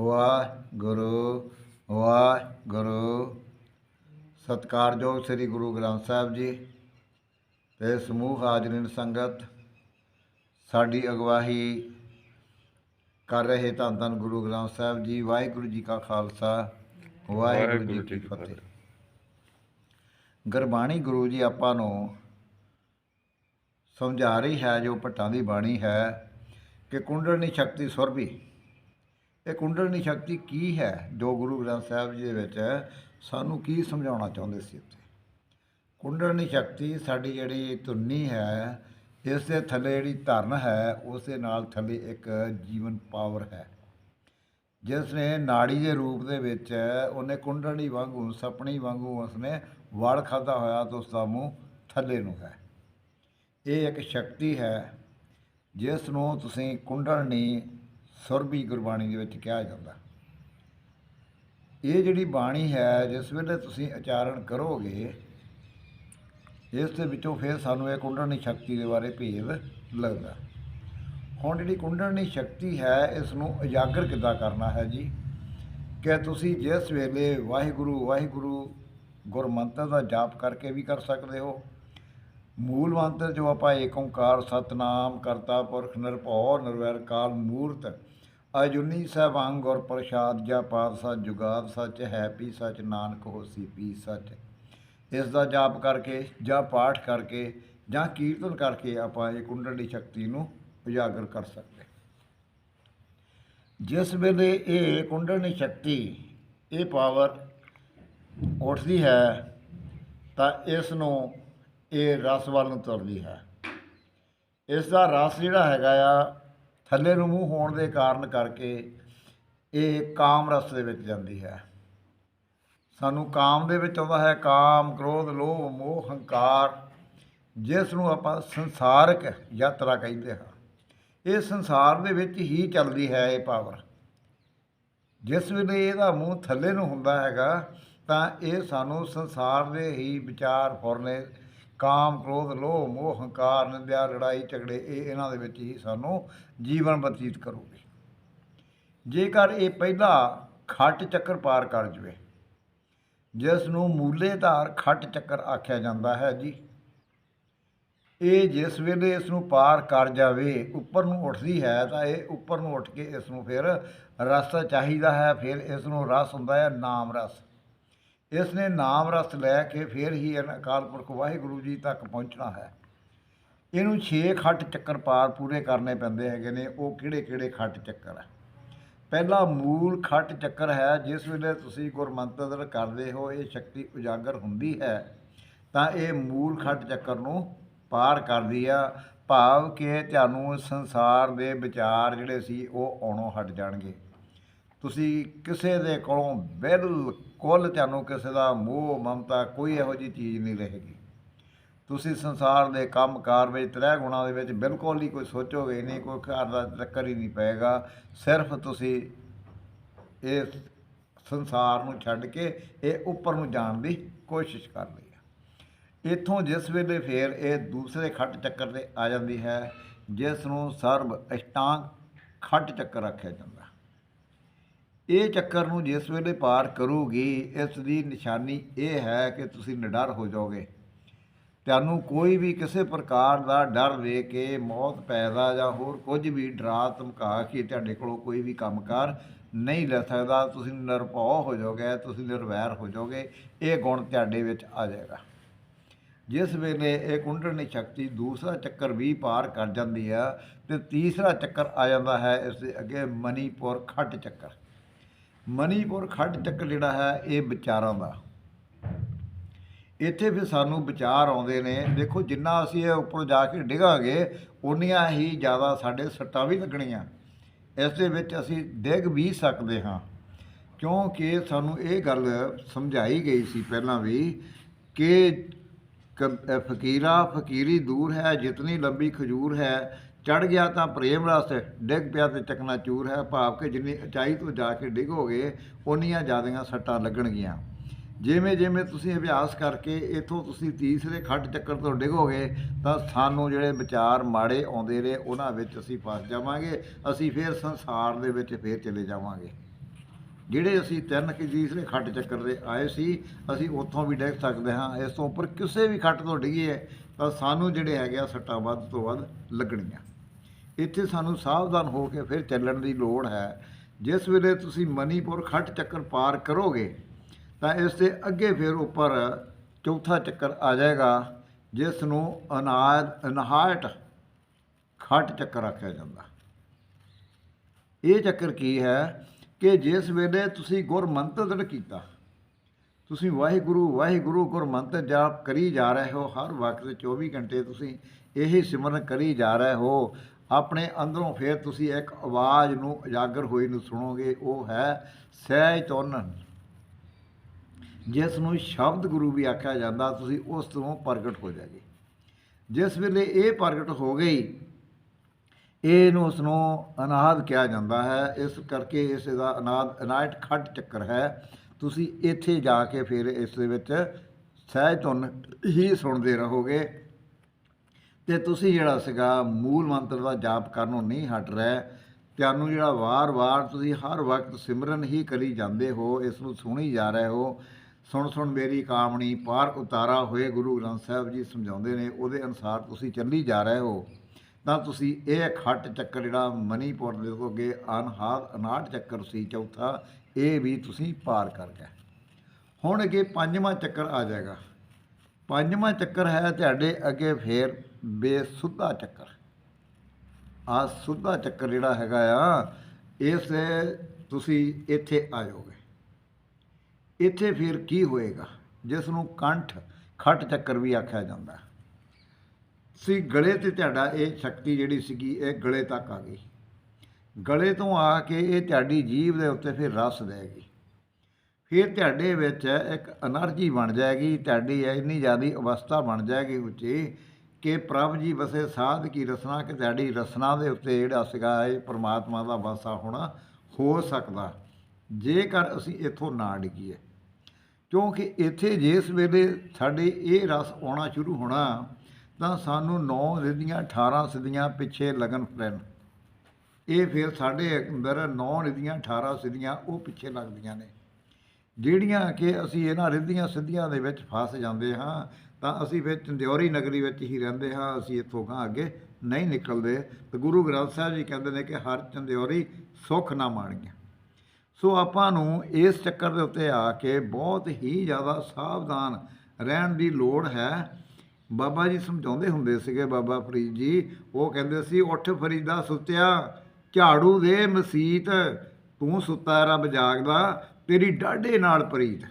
ਵਾਹਿਗੁਰੂ ਵਾਹਿਗੁਰੂ। ਸਤਿਕਾਰਯੋਗ ਸ੍ਰੀ ਗੁਰੂ ਗ੍ਰੰਥ ਸਾਹਿਬ ਜੀ ਤੇ ਸਮੂਹ ਹਾਜ਼ਰੀਨ ਸੰਗਤ ਸਾਡੀ ਅਗਵਾਈ ਕਰ ਰਹੇ ਧੰਨ ਧੰਨ ਗੁਰੂ ਗ੍ਰੰਥ ਸਾਹਿਬ ਜੀ ਵਾਹਿਗੁਰੂ ਜੀ ਕਾ ਖਾਲਸਾ ਵਾਹਿਗੁਰੂ ਜੀ ਕੀ ਫਤਿਹ। ਗੁਰਬਾਣੀ ਗੁਰੂ ਜੀ ਆਪਾਂ ਨੂੰ ਸਮਝਾ ਰਹੀ ਹੈ ਜੋ ਭੱਟਾਂ ਦੀ ਬਾਣੀ ਹੈ ਕਿ ਕੁੰਡਲਨੀ ਸ਼ਕਤੀ ਸੁਰਭੀ ਇਹ ਕੁੰਡਲਨੀ ਸ਼ਕਤੀ ਕੀ ਹੈ? ਜੋ ਗੁਰੂ ਗ੍ਰੰਥ ਸਾਹਿਬ ਜੀ ਦੇ ਵਿੱਚ ਸਾਨੂੰ ਕੀ ਸਮਝਾਉਣਾ ਚਾਹੁੰਦੇ ਸੀ ਇੱਥੇ ਕੁੰਡਲਨੀ ਸ਼ਕਤੀ ਸਾਡੀ ਜਿਹੜੀ ਧੁੰਨੀ ਹੈ ਇਸ ਦੇ ਥੱਲੇ ਜਿਹੜੀ ਧਰਨ ਹੈ, ਉਸ ਦੇ ਨਾਲ ਥੱਲੇ ਇੱਕ ਜੀਵਨ ਪਾਵਰ ਹੈ। ਜਿਸ ਨੇ ਨਾੜੀ ਦੇ ਰੂਪ ਦੇ ਵਿੱਚ ਉਹਨੇ ਕੁੰਡਲਨੀ ਵਾਂਗੂ, ਸਪਣੀ ਵਾਂਗੂ ਉਸਨੇ ਵੜ ਖਾਦਾ ਹੋਇਆ ਤਾਂ ਉਸ ਦਾ ਮੂੰਹ ਥੱਲੇ ਨੂੰ ਹੈ। ਇਹ ਇੱਕ ਸ਼ਕਤੀ ਹੈ ਜਿਸ ਨੂੰ ਤੁਸੀਂ ਕੁੰਡਲਨੀ ਸੁਰਭੀ ਗੁਰਬਾਣੀ ਦੇ ਵਿੱਚ ਕਿਹਾ ਜਾਂਦਾ। ਇਹ ਜਿਹੜੀ ਬਾਣੀ ਹੈ, ਜਿਸ ਵੇਲੇ ਤੁਸੀਂ ਉਚਾਰਨ ਕਰੋਗੇ, ਇਸ ਦੇ ਵਿੱਚੋਂ ਫਿਰ ਸਾਨੂੰ ਇਹ ਕੁੰਡਲਨੀ ਸ਼ਕਤੀ ਦੇ ਬਾਰੇ ਭੇਦ ਲੱਗਦਾ। ਹੁਣ ਜਿਹੜੀ ਕੁੰਡਲਨੀ ਸ਼ਕਤੀ ਹੈ ਇਸ ਨੂੰ ਉਜਾਗਰ ਕਿੱਦਾਂ ਕਰਨਾ ਹੈ ਜੀ? ਕਿ ਤੁਸੀਂ ਜਿਸ ਵੇਲੇ ਵਾਹਿਗੁਰੂ ਵਾਹਿਗੁਰੂ ਗੁਰਮੰਤਰ ਦਾ ਜਾਪ ਕਰਕੇ ਵੀ ਕਰ ਸਕਦੇ ਹੋ ਮੂਲ ਮੰਤਰ ਜੋ ਆਪਾਂ ਏਕ ਓੰਕਾਰ, ਸਤਨਾਮ, ਕਰਤਾ ਪੁਰਖ, ਨਿਰਭਉ, ਨਿਰਵੈਰ ਮੂਰਤ ਅਜੁਨੀ ਸਹਿਬਾਂ ਗੁਰ ਪ੍ਰਸਾਦ, ਜਾ ਪਾਤ ਸੱਚ ਜੁਗਾਦ, ਸੱਚ ਹੈ ਪੀ ਸੱਚ, ਨਾਨਕ ਹੋਸੀ ਪੀ ਸੱਚ। ਇਸ ਦਾ ਜਾਪ ਕਰਕੇ, ਜਾਂ ਪਾਠ ਕਰਕੇ, ਜਾਂ ਕੀਰਤਨ ਕਰਕੇ ਆਪਾਂ ਇਹ ਕੁੰਡਲੀ ਸ਼ਕਤੀ ਨੂੰ ਉਜਾਗਰ ਕਰ ਸਕਦੇ ਜਿਸ ਵੇਲੇ ਇਹ ਕੁੰਡਲੀ ਸ਼ਕਤੀ, ਇਹ ਪਾਵਰ ਉੱਠਦੀ ਹੈ, ਤਾਂ ਇਸ ਨੂੰ ਇਹ ਰਸ ਵੱਲ ਨੂੰ ਤੁਰਦੀ ਹੈ। ਇਸ ਦਾ ਰਸ ਜਿਹੜਾ ਹੈਗਾ ਆ, ਥੱਲੇ ਨੂੰ ਮੂੰਹ ਹੋਣ ਦੇ ਕਾਰਨ ਕਰਕੇ ਇਹ ਕਾਮ ਰਸ ਦੇ ਵਿੱਚ ਜਾਂਦੀ ਹੈ। ਸਾਨੂੰ ਕਾਮ ਦੇ ਵਿੱਚ ਆਉਂਦਾ ਹੈ, ਕਾਮ, ਕ੍ਰੋਧ, ਲੋਭ, ਮੋਹ, ਹੰਕਾਰ, ਜਿਸ ਨੂੰ ਆਪਾਂ ਸੰਸਾਰਕ ਯਾਤਰਾ ਕਹਿੰਦੇ ਹਾਂ। ਇਹ ਸੰਸਾਰ ਦੇ ਵਿੱਚ ਹੀ ਚੱਲਦੀ ਹੈ ਇਹ ਪਾਵਰ ਜਿਸ ਵੇਲੇ ਇਹਦਾ ਮੂੰਹ ਥੱਲੇ ਨੂੰ ਹੁੰਦਾ ਹੈਗਾ, ਤਾਂ ਇਹ ਸਾਨੂੰ ਸੰਸਾਰ ਦੇ ਹੀ ਵਿਚਾਰ, ਫੁਰਨੇ ਕਾਮ, ਕ੍ਰੋਧ, ਲੋਭ, ਮੋਹ, ਹੰਕਾਰ, ਨਿੰਦਿਆ, ਲੜਾਈ, ਝਗੜੇ, ਇਹ ਇਹਨਾਂ ਦੇ ਵਿੱਚ ਹੀ ਸਾਨੂੰ ਜੀਵਨ ਬਤੀਤ ਕਰੂਗੀ। ਜੇਕਰ ਇਹ ਪਹਿਲਾ ਖੱਟ ਚੱਕਰ ਪਾਰ ਕਰ ਜਵੇ, ਜਿਸ ਨੂੰ ਮੂਲੇਧਾਰ ਖੱਟ ਚੱਕਰ ਆਖਿਆ ਜਾਂਦਾ ਹੈ ਜੀ, ਇਹ ਜਿਸ ਵੇਲੇ ਇਸ ਨੂੰ ਪਾਰ ਕਰ ਜਾਵੇ, ਉੱਪਰ ਨੂੰ ਉੱਠਦੀ ਹੈ, ਤਾਂ ਇਹ ਉੱਪਰ ਨੂੰ ਉੱਠ ਕੇ ਇਸ ਨੂੰ ਫਿਰ ਰਸ ਚਾਹੀਦਾ ਹੈ, ਫਿਰ ਇਸ ਨੂੰ ਰਸ ਹੁੰਦਾ ਹੈ, ਨਾਮ ਰਸ। ਇਸ ਨੇ ਨਾਮ ਰਸ ਲੈ ਕੇ ਫਿਰ ਹੀ ਇਹਨਾਂ ਅਕਾਲ ਪੁਰਖ ਵਾਹਿਗੁਰੂ ਜੀ ਤੱਕ ਪਹੁੰਚਣਾ ਹੈ। ਇਹਨੂੰ 6 ਖੱਟ ਚੱਕਰ ਪਾਰ ਪੂਰੇ ਕਰਨੇ ਪੈਂਦੇ ਹੈਗੇ ਨੇ, ਉਹ ਕਿਹੜੇ ਕਿਹੜੇ ਖੱਟ ਚੱਕਰ ਹੈ? ਪਹਿਲਾ ਮੂਲ ਖੱਟ ਚੱਕਰ ਹੈ, ਜਿਸ ਵੇਲੇ ਤੁਸੀਂ ਗੁਰਮੰਤਰ ਕਰਦੇ ਹੋ, ਇਹ ਸ਼ਕਤੀ ਉਜਾਗਰ ਹੁੰਦੀ ਹੈ, ਤਾਂ ਇਹ ਮੂਲ ਖੱਟ ਚੱਕਰ ਨੂੰ ਪਾਰ ਕਰਦੀ ਆ। ਭਾਵ ਕਿ ਤੁਹਾਨੂੰ ਸੰਸਾਰ ਦੇ ਵਿਚਾਰ ਜਿਹੜੇ ਸੀ, ਉਹ ਆਉਣੋਂ ਹਟ ਜਾਣਗੇ। ਤੁਸੀਂ ਕਿਸੇ ਦੇ ਕੋਲੋਂ ਬਿਲਕੁਲ ਕੁੱਲ ਤੁਹਾਨੂੰ ਕਿਸੇ ਦਾ ਮੋਹ, ਮਮਤਾ ਕੋਈ ਇਹੋ ਜਿਹੀ ਚੀਜ਼ ਨਹੀਂ ਰਹੇਗੀ। ਤੁਸੀਂ ਸੰਸਾਰ ਦੇ ਕੰਮਕਾਰ ਵਿੱਚ, ਤ੍ਰੈ ਗੁਣਾਂ ਦੇ ਵਿੱਚ ਬਿਲਕੁਲ ਹੀ ਕੋਈ ਸੋਚੋਗੇ ਨਹੀਂ, ਕੋਈ ਘਰ ਦਾ ਚੱਕਰ ਹੀ ਨਹੀਂ ਪਏਗਾ। ਸਿਰਫ ਤੁਸੀਂ ਇਹ ਸੰਸਾਰ ਨੂੰ ਛੱਡ ਕੇ ਇਹ ਉੱਪਰ ਨੂੰ ਜਾਣ ਦੀ ਕੋਸ਼ਿਸ਼ ਕਰ ਲਈ ਹੈ ਇੱਥੋਂ ਜਿਸ ਵੇਲੇ ਫੇਰ ਇਹ ਦੂਸਰੇ ਖੱਟ ਚੱਕਰ ਤੇ ਆ ਜਾਂਦੀ ਹੈ, ਜਿਸ ਨੂੰ ਸਰਬ ਅਸ਼ਟਾਂਗ ਖੱਟ ਚੱਕਰ ਆਖਿਆ ਜਾਂਦਾ ਇਹ ਚੱਕਰ ਨੂੰ ਜਿਸ ਵੇਲੇ ਪਾਰ ਕਰੂਗੀ, ਇਸ ਦੀ ਨਿਸ਼ਾਨੀ ਇਹ ਹੈ ਕਿ ਤੁਸੀਂ ਨਿਡਰ ਹੋ ਜਾਓਗੇ। ਤੁਹਾਨੂੰ ਕੋਈ ਵੀ ਕਿਸੇ ਪ੍ਰਕਾਰ ਦਾ ਡਰ ਦੇ ਕੇ ਮੌਤ ਪੈਦਾ ਜਾਂ ਹੋਰ ਕੁਝ ਵੀ ਡਰਾ ਧਮਕਾ ਕੇ ਤੁਹਾਡੇ ਕੋਲੋਂ ਕੋਈ ਵੀ ਕੰਮਕਾਰ ਨਹੀਂ ਲੈ ਸਕਦਾ, ਤੁਸੀਂ ਨਿਰਭਉ ਹੋ ਜਾਓਗੇ, ਤੁਸੀਂ ਨਿਰਵੈਰ ਹੋ ਜਾਓਗੇ, ਇਹ ਗੁਣ ਤੁਹਾਡੇ ਵਿੱਚ ਆ ਜਾਏਗਾ। ਜਿਸ ਵੇਲੇ ਇਹ ਕੁੰਡਲਨੀ ਸ਼ਕਤੀ ਦੂਸਰਾ ਚੱਕਰ ਵੀ ਪਾਰ ਕਰ ਜਾਂਦੀ ਆ ਤੇ ਤੀਸਰਾ ਚੱਕਰ ਆ ਜਾਂਦਾ ਹੈ, ਇਸ ਦੇ ਅੱਗੇ ਮਨੀਪੁਰ ਖੱਟ ਚੱਕਰ। ਮਨੀਪੁਰ ਖੱਡ ਚੱਕਰ ਜਿਹੜਾ ਹੈ, ਇਹ ਵਿਚਾਰਾਂ ਦਾ। ਇੱਥੇ ਫਿਰ ਸਾਨੂੰ ਵਿਚਾਰ ਆਉਂਦੇ ਨੇ, ਦੇਖੋ ਜਿੰਨਾ ਅਸੀਂ ਇਹ ਉੱਪਰ ਜਾ ਕੇ ਡਿਗਾਂਗੇ ਉਨੀਆਂ ਹੀ ਜ਼ਿਆਦਾ ਸਾਡੇ ਸੱਟਾਂ ਵੀ ਲੱਗਣੀਆਂ। ਇਸ ਦੇ ਵਿੱਚ ਅਸੀਂ ਡਿੱਗ ਵੀ ਸਕਦੇ ਹਾਂ। ਕਿਉਂਕਿ ਸਾਨੂੰ ਇਹ ਗੱਲ ਸਮਝਾਈ ਗਈ ਸੀ ਪਹਿਲਾਂ ਵੀ ਕਿ ਫਕੀਰਾ, ਫਕੀਰੀ ਦੂਰ ਹੈ, ਜਿਤਨੀ ਲੰਬੀ ਖਜੂਰ ਹੈ ਚੜ ਗਿਆ ਤਾਂ ਪ੍ਰੇਮ ਰਸ, ਡਿੱਗ ਪਿਆ ਤੇ ਚਕਨਾ ਚੂਰ ਹੈ, ਭਾਵ ਕਿ ਜਿੰਨੀ ਉਚਾਈ ਤੋਂ ਜਾ ਕੇ ਡਿੱਗੋਗੇ ਉਨੀਆਂ ਜ਼ਿਆਦੀਆਂ ਸੱਟਾਂ ਲੱਗਣਗੀਆਂ। ਜਿਵੇਂ ਜਿਵੇਂ ਤੁਸੀਂ ਅਭਿਆਸ ਕਰਕੇ ਇਥੋਂ ਤੁਸੀਂ ਤੀਸਰੇ ਖੱਡ ਚੱਕਰ ਤੋਂ ਡਿੱਗੋਗੇ, ਤਾਂ ਸਾਨੂੰ ਜਿਹੜੇ ਵਿਚਾਰ ਮਾੜੇ ਆਉਂਦੇ ਨੇ ਉਹਨਾਂ ਵਿੱਚ ਅਸੀਂ ਫਸ ਜਾਵਾਂਗੇ, ਅਸੀਂ ਫਿਰ ਸੰਸਾਰ ਦੇ ਵਿੱਚ ਫੇਰ ਚਲੇ ਜਾਵਾਂਗੇ। ਜਿਹੜੇ ਅਸੀਂ ਤਿੰਨ ਕਿ ਤੀਸਰੇ ਖੱਟ ਚੱਕਰ ਦੇ ਆਏ ਸੀ, ਅਸੀਂ ਉੱਥੋਂ ਵੀ ਡਿੱਗ ਸਕਦੇ ਹਾਂ, ਇਸ ਤੋਂ ਉੱਪਰ ਕਿਸੇ ਵੀ ਖੱਟ ਤੋਂ ਡਿੱਗੀਏ, ਤਾਂ ਸਾਨੂੰ ਜਿਹੜੇ ਹੈਗੇ ਆ ਸੱਟਾਂ ਵੱਧ ਤੋਂ ਵੱਧ ਲੱਗਣੀਆਂ। ਇੱਥੇ ਸਾਨੂੰ ਸਾਵਧਾਨ ਹੋ ਕੇ ਫਿਰ ਚੱਲਣ ਦੀ ਲੋੜ ਹੈ। ਜਿਸ ਵੇਲੇ ਤੁਸੀਂ ਮਨੀਪੁਰ ਖੱਟ ਚੱਕਰ ਪਾਰ ਕਰੋਗੇ, ਤਾਂ ਇਸ ਦੇ ਅੱਗੇ ਫਿਰ ਉੱਪਰ ਚੌਥਾ ਚੱਕਰ ਆ ਜਾਏਗਾ, ਜਿਸ ਨੂੰ ਅਨਾਦ, ਅਨਹਾਟ ਖੱਟ ਚੱਕਰ ਆਖਿਆ ਜਾਂਦਾ। ਇਹ ਚੱਕਰ ਕੀ ਹੈ? ਕਿ ਜਿਸ ਵੇਲੇ ਤੁਸੀਂ ਗੁਰ ਮੰਤਰ ਕੀਤਾ, ਤੁਸੀਂ ਵਾਹਿਗੁਰੂ ਵਾਹਿਗੁਰੂ ਗੁਰ ਮੰਤਰ ਜਾਪ ਕਰੀ ਜਾ ਰਹੇ ਹੋ, ਹਰ ਵਕਤ 24 ਘੰਟੇ ਤੁਸੀਂ ਇਹੀ ਸਿਮਰਨ ਕਰੀ ਜਾ ਰਹੇ ਹੋ, ਆਪਣੇ ਅੰਦਰੋਂ ਫਿਰ ਤੁਸੀਂ ਇੱਕ ਆਵਾਜ਼ ਨੂੰ ਉਜਾਗਰ ਹੋਈ ਨੂੰ ਸੁਣੋਗੇ, ਉਹ ਹੈ ਸਹਿਜ ਤੋਨਨ ਜਿਸ ਨੂੰ ਸ਼ਬਦ ਗੁਰੂ ਵੀ ਆਖਿਆ ਜਾਂਦਾ, ਤੁਸੀਂ ਉਸ ਤੋਂ ਪ੍ਰਗਟ ਹੋ ਜਾਗੇ ਜਿਸ ਵੇਲੇ ਇਹ ਪ੍ਰਗਟ ਹੋ ਗਈ ਇਹ ਨੂੰ ਉਸ ਨੂੰ ਅਨਾਦ ਕਿਹਾ ਜਾਂਦਾ ਹੈ। ਇਸ ਕਰਕੇ ਇਸ ਦਾ ਅਨਾਦ ਅਨਾਇਟ ਖੱਟ ਚੱਕਰ ਹੈ। ਤੁਸੀਂ ਇੱਥੇ ਜਾ ਕੇ ਫਿਰ ਇਸ ਦੇ ਵਿੱਚ ਸਹਿਜ ਧੁਨ ਹੀ ਸੁਣਦੇ ਰਹੋਗੇ। ਤੇ ਤੁਸੀਂ ਜਿਹੜਾ ਸੀਗਾ ਮੂਲ ਮੰਤਰ ਦਾ ਜਾਪ ਕਰਨੋਂ ਨਹੀਂ ਹਟ ਰਿਹਾ। ਤੁਹਾਨੂੰ ਜਿਹੜਾ ਵਾਰ-ਵਾਰ ਤੁਸੀਂ ਹਰ ਵਕਤ ਸਿਮਰਨ ਹੀ ਕਰੀ ਜਾਂਦੇ ਹੋ, ਇਸ ਨੂੰ ਸੁਣੀ ਜਾ ਰਹੇ ਹੋ। ਸੁਣ ਸੁਣ ਮੇਰੀ ਕਾਮਣੀ ਪਾਰ ਉਤਾਰਾ ਹੋਏ ਗੁਰੂ ਗ੍ਰੰਥ ਸਾਹਿਬ ਜੀ ਸਮਝਾਉਂਦੇ ਨੇ, ਉਹਦੇ ਅਨੁਸਾਰ ਤੁਸੀਂ ਚੱਲੀ ਜਾ ਰਹੇ ਹੋ। ਤਾਂ ਤੁਸੀਂ ਇਹ ਖੱਟ ਚੱਕਰ ਜਿਹੜਾ ਮਨੀਪੁਰ ਦੇ ਅੱਗੇ ਅਨਹਾਦ ਅਨਾਟ ਚੱਕਰ ਸੀ, ਚੌਥਾ, ਇਹ ਵੀ ਤੁਸੀਂ ਪਾਰ ਕਰ ਗਏ। ਹੁਣ ਅੱਗੇ ਪੰਜਵਾਂ ਚੱਕਰ ਆ ਜਾਏਗਾ। ਪੰਜਵਾਂ ਚੱਕਰ ਹੈ ਤੁਹਾਡੇ ਅੱਗੇ ਫੇਰ ਬੇਸੁੱਧਾ ਚੱਕਰ। ਆ ਸੁੱਧਾ ਚੱਕਰ ਜਿਹੜਾ ਹੈਗਾ ਆ, ਇਸ ਤੁਸੀਂ ਇੱਥੇ ਆ ਜਾਓਗੇ। ਇੱਥੇ ਫਿਰ ਕੀ ਹੋਏਗਾ? ਜਿਸ ਨੂੰ ਕੰਠ, ਖੱਟ ਚੱਕਰ ਵੀ ਆਖਿਆ ਜਾਂਦਾ। ਸੀ, ਗਲੇ ਤੇ ਤੁਹਾਡਾ ਇਹ ਸ਼ਕਤੀ ਜਿਹੜੀ ਸੀਗੀ, ਇਹ ਗਲੇ ਤੱਕ ਆ ਗਈ। ਗਲੇ ਤੋਂ ਆ ਕੇ ਇਹ ਤੁਹਾਡੀ ਜੀਭ ਦੇ ਉੱਤੇ ਫਿਰ ਰਸ ਦੇ ਗਈ। ਫਿਰ ਤੁਹਾਡੇ ਵਿੱਚ ਇੱਕ એનર્ਜੀ ਬਣ ਜਾਏਗੀ, ਤੁਹਾਡੀ ਇੰਨੀ ਜ਼ਿਆਦੀ ਅਵਸਥਾ ਬਣ ਜਾਏਗੀ ਉੱਚੀ ਕਿ ਪ੍ਰਭ ਜੀ ਵਸੇ ਸਾਧ ਕੀ ਰਸਨਾ ਕਿ ਤੁਹਾਡੀ ਰਸਨਾ ਦੇ ਉੱਤੇ ਜਿਹੜਾ ਸੀਗਾ ਇਹ ਪਰਮਾਤਮਾ ਦਾ ਵਾਸਾ ਹੋਣਾ ਹੋ ਸਕਦਾ। ਜੇਕਰ ਅਸੀਂ ਇੱਥੋਂ ਨਾ ਡਿੱਗੀਏ। ਕਿਉਂਕਿ ਇੱਥੇ ਜਿਸ ਵੇਲੇ ਸਾਡੇ ਇਹ ਰਸ ਆਉਣਾ ਸ਼ੁਰੂ ਹੋਣਾ ਤਾਂ ਸਾਨੂੰ 9 ਰਿੱਧੀਆਂ 18 ਸਿੱਧੀਆਂ ਪਿੱਛੇ ਲੱਗਣ ਫਿਰਨ ਇਹ ਫਿਰ ਸਾਡੇ ਅੰਦਰ 9 ਰਿੱਧੀਆਂ 18 ਸਿੱਧੀਆਂ ਉਹ ਪਿੱਛੇ ਲੱਗਦੀਆਂ ਨੇ। ਜਿਹੜੀਆਂ ਕਿ ਅਸੀਂ ਇਹਨਾਂ ਰਿੱਧੀਆਂ ਸਿੱਧੀਆਂ ਦੇ ਵਿੱਚ ਫਸ ਜਾਂਦੇ ਹਾਂ, ਤਾਂ ਅਸੀਂ ਫਿਰ ਚੰਦਿਉਰੀ ਨਗਰੀ ਵਿੱਚ ਹੀ ਰਹਿੰਦੇ ਹਾਂ, ਅਸੀਂ ਇੱਥੋਂ ਗਾਂ ਅੱਗੇ ਨਹੀਂ ਨਿਕਲਦੇ। ਤੇ ਗੁਰੂ ਗ੍ਰੰਥ ਸਾਹਿਬ ਜੀ ਕਹਿੰਦੇ ਨੇ ਕਿ ਹਰ ਚੰਦਿਉਰੀ ਸੁੱਖ ਨਾ ਮਾਣੀਆਂ ਸੋ ਆਪਾਂ ਨੂੰ ਇਸ ਚੱਕਰ ਦੇ ਉੱਤੇ ਆ ਕੇ ਬਹੁਤ ਹੀ ਜ਼ਿਆਦਾ ਸਾਵਧਾਨ ਰਹਿਣ ਦੀ ਲੋੜ ਹੈ। ਬਾਬਾ ਜੀ ਸਮਝਾਉਂਦੇ ਹੁੰਦੇ ਸੀਗੇ, ਬਾਬਾ ਫਰੀਦ ਜੀ, ਉਹ ਕਹਿੰਦੇ ਸੀ, ਉੱਠ ਫਰੀਦਾ ਸੁੱਤਿਆ, ਝਾੜੂ ਦੇ ਮਸੀਤ, ਤੂੰ ਸੁੱਤਾ ਰੱਬ ਜਾਗਦਾ, ਤੇਰੀ ਡਾਢੇ ਨਾਲ ਪ੍ਰੀਤ।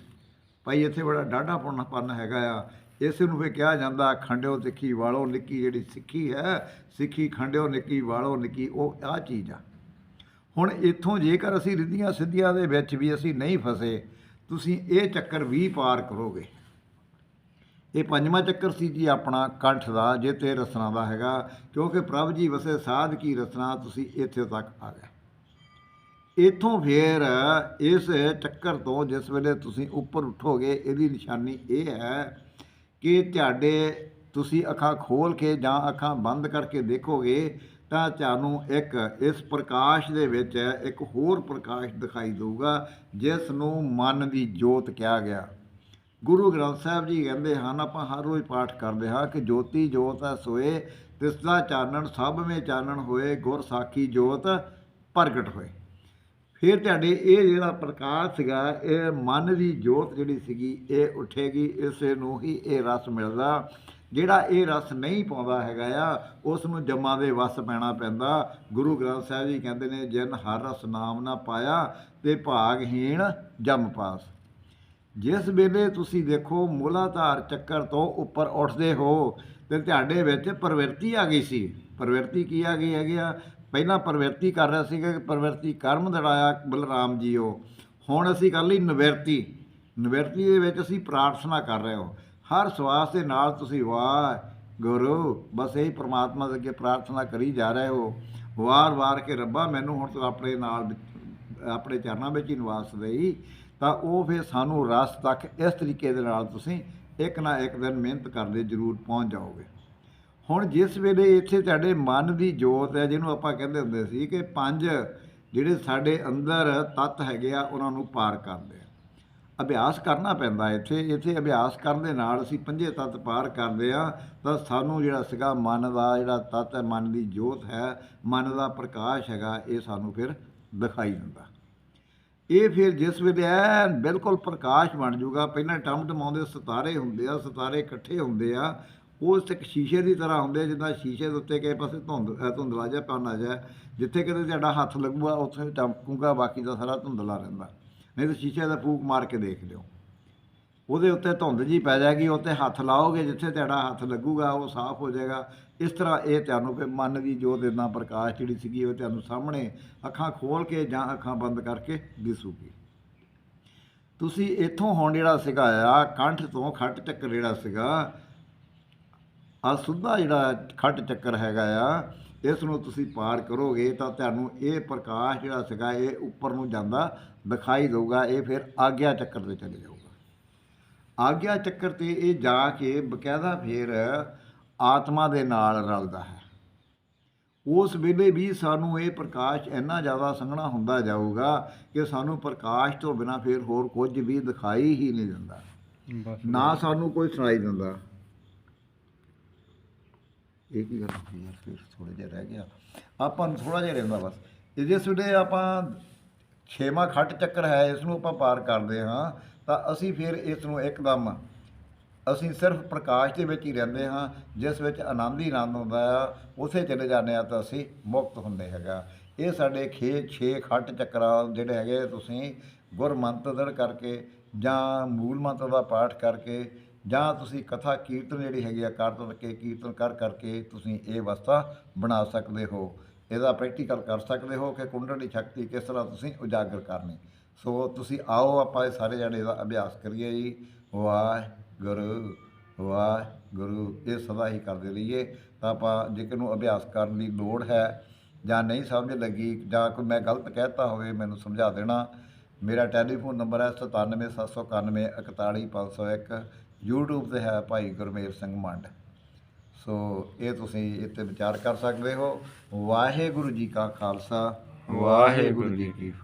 ਭਾਈ, ਇੱਥੇ ਬੜਾ ਡਾਢਾ ਪੁੰਨ ਹੈਗਾ ਆ। ਇਸ ਨੂੰ ਵੀ ਕਿਹਾ ਜਾਂਦਾ, ਖੰਡਿਓ ਤਿੱਖੀ, ਵਾਲੋ ਨਿੱਕੀ ਜਿਹੜੀ ਸਿੱਖੀ ਹੈ, ਸਿੱਖੀ, ਖੰਡਿਓ ਨਿੱਕੀ, ਵਾਲੋ ਨਿੱਕੀ, ਉਹ ਆ ਚੀਜ਼ ਆ। ਹੁਣ ਇੱਥੋਂ ਜੇਕਰ ਅਸੀਂ ਰਿੱਧੀਆਂ ਸਿੱਧੀਆਂ ਦੇ ਵਿੱਚ ਵੀ ਅਸੀਂ ਨਹੀਂ ਫਸੇ, ਤੁਸੀਂ ਇਹ ਚੱਕਰ ਵੀ ਪਾਰ ਕਰੋਗੇ। ਇਹ ਪੰਜਵਾਂ ਚੱਕਰ ਸੀ ਜੀ ਆਪਣਾ ਕੰਠ ਦਾ, ਜੇ ਤੇ ਰਸਨਾ ਦਾ ਹੈਗਾ, ਕਿਉਂਕਿ ਪ੍ਰਭ ਜੀ ਵਸੇ ਸਾਧ ਕੀ ਰਸਨਾ, ਤੁਸੀਂ ਇੱਥੇ ਤੱਕ ਆ ਗਏ। ਇਥੋਂ ਫੇਰ ਇਸ ਚੱਕਰ ਤੋਂ ਜਿਸ ਵੇਲੇ ਤੁਸੀਂ ਉੱਪਰ ਉੱਠੋਗੇ, ਇਹਦੀ ਨਿਸ਼ਾਨੀ ਇਹ ਹੈ ਕਿ ਤੁਹਾਡੇ ਤੁਸੀਂ ਅੱਖਾਂ ਖੋਲ ਕੇ ਜਾਂ ਅੱਖਾਂ ਬੰਦ ਕਰਕੇ ਦੇਖੋਗੇ, ਤਾਂ ਤੁਹਾਨੂੰ ਇੱਕ ਇਸ ਪ੍ਰਕਾਸ਼ ਦੇ ਵਿੱਚ ਇੱਕ ਹੋਰ ਪ੍ਰਕਾਸ਼ ਦਿਖਾਈ ਦੇਊਗਾ, ਜਿਸ ਨੂੰ ਮਨ ਦੀ ਜੋਤ ਕਿਹਾ ਗਿਆ। ਗੁਰੂ ਗ੍ਰੰਥ ਸਾਹਿਬ ਜੀ ਕਹਿੰਦੇ ਹਨ, ਆਪਾਂ ਹਰ ਰੋਜ਼ ਪਾਠ ਕਰਦੇ ਹਾਂ ਕਿ ਜੋਤੀ ਜੋਤ ਹੈ ਸੋਏ ਤਿਸਦਾ ਚਾਨਣ ਸਭ ਵਿੱਚ ਚਾਨਣ ਹੋਏ, ਗੁਰ ਸਾਖੀ ਜੋਤ ਪ੍ਰਗਟ ਹੋਏ। ਫਿਰ ਤੁਹਾਡੇ ਇਹ ਜਿਹੜਾ ਪ੍ਰਕਾਸ਼ ਸੀਗਾ, ਇਹ ਮਨ ਦੀ ਜੋਤ ਜਿਹੜੀ ਸੀਗੀ, ਇਹ ਉੱਠੇਗੀ, ਇਸੇ ਨੂੰ ਹੀ ਇਹ ਰਸ ਮਿਲਦਾ। ਜਿਹੜਾ ਇਹ ਰਸ ਨਹੀਂ ਪਾਉਂਦਾ ਹੈਗਾ ਆ, ਉਸ ਨੂੰ ਜਮਾਂ ਦੇ ਵਸ ਪੈਣਾ ਪੈਂਦਾ। ਗੁਰੂ ਗ੍ਰੰਥ ਸਾਹਿਬ ਜੀ ਕਹਿੰਦੇ ਨੇ, ਜਿਨ ਹਰ ਰਸ ਨਾਮ ਨਾ ਪਾਇਆ, ਤੇ ਭਾਗਹੀਣ ਜਮ ਪਾਸ। ਜਿਸ ਵੇਲੇ ਤੁਸੀਂ ਦੇਖੋ ਮੂਲਾਧਾਰ ਚੱਕਰ ਤੋਂ ਉੱਪਰ ਉੱਠਦੇ ਹੋ, ਤੇ ਤੁਹਾਡੇ ਵਿੱਚ ਪ੍ਰਵਿਰਤੀ ਆ ਗਈ ਸੀ। ਪ੍ਰਵਿਰਤੀ ਕੀ ਆ ਗਈ ਹੈਗੀ ਆ? ਪਹਿਲਾਂ ਪ੍ਰਵਿਰਤੀ ਕਰ ਰਿਹਾ ਸੀਗਾ ਕਿ ਪ੍ਰਵਿਰਤੀ ਕਰਮ ਦੜਾਇਆ ਬਲਰਾਮ ਜੀਓ। ਹੁਣ ਅਸੀਂ ਕਰ ਲਈ ਨਿਵਰਤੀ। ਨਿਵਰਤੀ ਦੇ ਵਿੱਚ ਅਸੀਂ ਪ੍ਰਾਰਥਨਾ ਕਰ ਰਹੇ ਹੋ। ਹਰ ਸਵਾਸ ਦੇ ਨਾਲ ਤੁਸੀਂ ਵਾਹ ਗੁਰੂ ਬਸ ਇਹੀ ਪ੍ਰਮਾਤਮਾ ਦੇ ਅੱਗੇ ਪ੍ਰਾਰਥਨਾ ਕਰੀ ਜਾ ਰਹੇ ਹੋ। ਵਾਰ-ਵਾਰ ਕੇ ਰੱਬਾ, ਮੈਨੂੰ ਹੁਣ ਤੂੰ ਆਪਣੇ ਨਾਲ ਆਪਣੇ ਚਰਨਾਂ ਵਿੱਚ ਹੀ ਨਿਵਾਸ ਦੇਈ ਤਾਂ ਉਹ ਫਿਰ ਸਾਨੂੰ ਰਸ ਤੱਕ ਇਸ ਤਰੀਕੇ ਦੇ ਨਾਲ ਤੁਸੀਂ ਇੱਕ ਨਾ ਇੱਕ ਦਿਨ ਮਿਹਨਤ ਕਰਦੇ ਜ਼ਰੂਰ ਪਹੁੰਚ ਜਾਓਗੇ। ਹੁਣ ਜਿਸ ਵੇਲੇ ਇੱਥੇ ਤੁਹਾਡੇ ਮਨ ਦੀ ਜੋਤ ਹੈ, ਜਿਹਨੂੰ ਆਪਾਂ ਕਹਿੰਦੇ ਹੁੰਦੇ ਸੀ ਕਿ ਪੰਜ ਜਿਹੜੇ ਸਾਡੇ ਅੰਦਰ ਤੱਤ ਹੈਗੇ ਆ, ਉਹਨਾਂ ਨੂੰ ਪਾਰ ਕਰਦੇ ਆ। ਅਭਿਆਸ ਕਰਨਾ ਪੈਂਦਾ ਇੱਥੇ ਇੱਥੇ ਅਭਿਆਸ ਕਰਨ ਦੇ ਨਾਲ ਅਸੀਂ ਪੰਜੇ ਤੱਤ ਪਾਰ ਕਰਦੇ ਆ, ਤਾਂ ਸਾਨੂੰ ਜਿਹੜਾ ਸੀਗਾ ਮਨ ਦਾ ਜਿਹੜਾ ਤੱਤ ਹੈ, ਮਨ ਦੀ ਜੋਤ ਹੈ, ਮਨ ਦਾ ਪ੍ਰਕਾਸ਼ ਹੈਗਾ, ਇਹ ਸਾਨੂੰ ਫਿਰ ਦਿਖਾਈ ਦਿੰਦਾ। ਇਹ ਫਿਰ ਜਿਸ ਵੇਲੇ ਐਨ ਬਿਲਕੁਲ ਪ੍ਰਕਾਸ਼ ਬਣ ਜਾਊਗਾ ਪਹਿਲਾਂ ਟਮਟਮਾਉਂਦੇ ਸਿਤਾਰੇ ਹੁੰਦੇ ਆ ਸਿਤਾਰੇ ਇਕੱਠੇ ਹੁੰਦੇ ਆ ਉਹ ਇੱਕ ਸ਼ੀਸ਼ੇ ਦੀ ਤਰ੍ਹਾਂ ਹੁੰਦੇ ਆ, ਜਿੱਦਾਂ ਸ਼ੀਸ਼ੇ ਦੇ ਉੱਤੇ ਕਿਸੇ ਪਾਸੇ ਧੁੰਦ ਧੁੰਦਲਾ ਜਿਹਾ ਪੈਣ ਆ ਜਿੱਥੇ ਕਿਤੇ ਤੁਹਾਡਾ ਹੱਥ ਲੱਗੂਗਾ ਉੱਥੇ ਚਮਕੂਗਾ ਬਾਕੀ ਦਾ ਸਾਰਾ ਧੁੰਦਲਾ ਰਹਿੰਦਾ। ਨਹੀਂ ਤਾਂ ਸ਼ੀਸ਼ੇ ਦਾ ਫੂਕ ਮਾਰ ਕੇ ਦੇਖ ਲਿਓ। ਉਹਦੇ ਉੱਤੇ ਧੁੰਦ ਜੀ ਪੈ ਜਾਏਗੀ, ਉੱਤੇ ਹੱਥ ਲਾਓਗੇ, ਜਿੱਥੇ ਤੁਹਾਡਾ ਹੱਥ ਲੱਗੂਗਾ, ਉਹ ਸਾਫ਼ ਹੋ ਜਾਏਗਾ। ਇਸ ਤਰ੍ਹਾਂ ਇਹ ਤੁਹਾਨੂੰ ਕਿ ਮਨ ਦੀ ਜੋਤ ਇਦਾਂ ਪ੍ਰਕਾਸ਼ ਜਿਹੜੀ ਸੀਗੀ ਉਹ ਤੁਹਾਨੂੰ ਸਾਹਮਣੇ ਅੱਖਾਂ ਖੋਲ ਕੇ ਜਾਂ ਅੱਖਾਂ ਬੰਦ ਕਰਕੇ ਦਿਸੂਗੀ। ਤੁਸੀਂ ਇੱਥੋਂ ਹੁਣ ਜਿਹੜਾ ਸੀਗਾ ਆ ਕੰਠ ਤੋਂ ਖੱਟ ਚੱਕਰ ਜਿਹੜਾ ਸੀਗਾ ਆ ਸੁੱਧਾ ਜਿਹੜਾ ਖੱਟ ਚੱਕਰ ਹੈਗਾ ਆ, ਇਸ ਨੂੰ ਤੁਸੀਂ ਪਾਰ ਕਰੋਗੇ ਤਾਂ ਤੁਹਾਨੂੰ ਇਹ ਪ੍ਰਕਾਸ਼ ਜਿਹੜਾ ਸੀਗਾ, ਇਹ ਉੱਪਰ ਨੂੰ ਜਾਂਦਾ, ਦਿਖਾਈ ਦੇਊਗਾ, ਇਹ ਫਿਰ ਆਗਿਆ ਚੱਕਰ ਤੇ ਚਲੇ ਜਾਊਗਾ। ਆਗਿਆ ਚੱਕਰ ਤੇ ਇਹ ਜਾ ਕੇ ਬਕਾਇਦਾ ਫਿਰ ਆਤਮਾ ਦੇ ਨਾਲ ਰਲਦਾ ਹੈ। ਉਸ ਵੇਲੇ ਵੀ ਸਾਨੂੰ ਇਹ ਪ੍ਰਕਾਸ਼ ਇੰਨਾ ਜ਼ਿਆਦਾ ਸੰਘਣਾ ਹੁੰਦਾ ਜਾਊਗਾ ਕਿ ਸਾਨੂੰ ਪ੍ਰਕਾਸ਼ ਤੋਂ ਬਿਨਾ ਫਿਰ ਹੋਰ ਕੁਝ ਵੀ ਦਿਖਾਈ ਹੀ ਨਹੀਂ ਦਿੰਦਾ। ਨਾ ਸਾਨੂੰ ਕੋਈ ਸੁਣਾਈ ਦਿੰਦਾ। ਇਹ ਕੀ ਕਰਨਾ ਸੀ ਯਾਰ? ਫਿਰ ਥੋੜਾ ਜਿਹਾ ਰਹਿ ਗਿਆ। ਆਪਾਂ ਨੂੰ ਥੋੜਾ ਜਿਹਾ ਰਹਿੰਦਾ ਬਸ। ਜਿਸ ਵੇਲੇ ਆਪਾਂ ਛੇਵਾਂ ਖੱਟ ਚੱਕਰ ਹੈ ਇਸ ਨੂੰ ਆਪਾਂ ਪਾਰ ਕਰਦੇ ਹਾਂ ਤਾਂ ਅਸੀਂ ਫਿਰ ਇਸ ਨੂੰ ਇੱਕਦਮ ਅਸੀਂ ਸਿਰਫ ਪ੍ਰਕਾਸ਼ ਦੇ ਵਿੱਚ ਹੀ ਰਹਿੰਦੇ ਹਾਂ, ਜਿਸ ਵਿੱਚ ਆਨੰਦ ਹੀ ਆਨੰਦ ਹੁੰਦਾ ਆ ਉਥੇ ਚਲੇ ਜਾਂਦੇ ਆ ਤਾਂ ਅਸੀਂ ਮੁਕਤ ਹੁੰਦੇ ਹੈਗਾ ਇਹ ਸਾਡੇ ਖੇ ਛੇ ਖੱਟ ਚੱਕਰਾਂ ਜਿਹੜੇ ਹੈਗੇ ਤੁਸੀਂ ਗੁਰਮੰਤਰ ਕਰਕੇ ਜਾਂ ਮੂਲ ਮੰਤਰ ਦਾ ਪਾਠ ਕਰਕੇ ਜਾਂ ਤੁਸੀਂ ਕਥਾ ਕੀਰਤਨ ਜਿਹੜੀ ਹੈਗੀ ਆ ਕਰ ਕਰਕੇ ਕੀਰਤਨ ਕਰ ਕਰਕੇ ਤੁਸੀਂ ਇਹ ਅਵਸਥਾ ਬਣਾ ਸਕਦੇ ਹੋ। ਇਹਦਾ ਪ੍ਰੈਕਟੀਕਲ ਕਰ ਸਕਦੇ ਹੋ ਕਿ ਕੁੰਡਲੀ ਸ਼ਕਤੀ ਕਿਸ ਤਰ੍ਹਾਂ ਤੁਸੀਂ ਉਜਾਗਰ ਕਰਨੀ। ਸੋ ਤੁਸੀਂ ਆਓ, ਆਪਾਂ ਇਹ ਸਾਰੇ ਜਣੇ ਇਹਦਾ ਅਭਿਆਸ ਕਰੀਏ ਜੀ। ਵਾਹਿਗੁਰੂ ਵਾਹਿਗੁਰੂ, ਇਹ ਸਦਾ ਹੀ ਕਰਦੇ ਰਹੀਏ। ਤਾਂ ਆਪਾਂ ਜੇਕਰ ਨੂੰ ਅਭਿਆਸ ਕਰਨ ਦੀ ਲੋੜ ਹੈ ਜਾਂ ਨਹੀਂ ਸਮਝ ਲੱਗੀ ਜਾਂ ਕੋਈ ਮੈਂ ਗਲਤ ਕਹਿਤਾ ਹੋਵੇ, ਮੈਨੂੰ ਸਮਝਾ ਦੇਣਾ। ਮੇਰਾ ਟੈਲੀਫੋਨ ਨੰਬਰ ਹੈ 97791 41501 YouTube ਤੇ ਹੈ ਭਾਈ ਗੁਰਮੇਲ ਸਿੰਘ ਮੰਡ। ਸੋ ਇਹ ਤੁਸੀਂ ਇੱਥੇ ਵਿਚਾਰ ਕਰ ਸਕਦੇ ਹੋ। ਵਾਹਿਗੁਰੂ ਜੀ ਕਾ ਖਾਲਸਾ। ਵਾਹਿਗੁਰੂ ਜੀ ਕੀ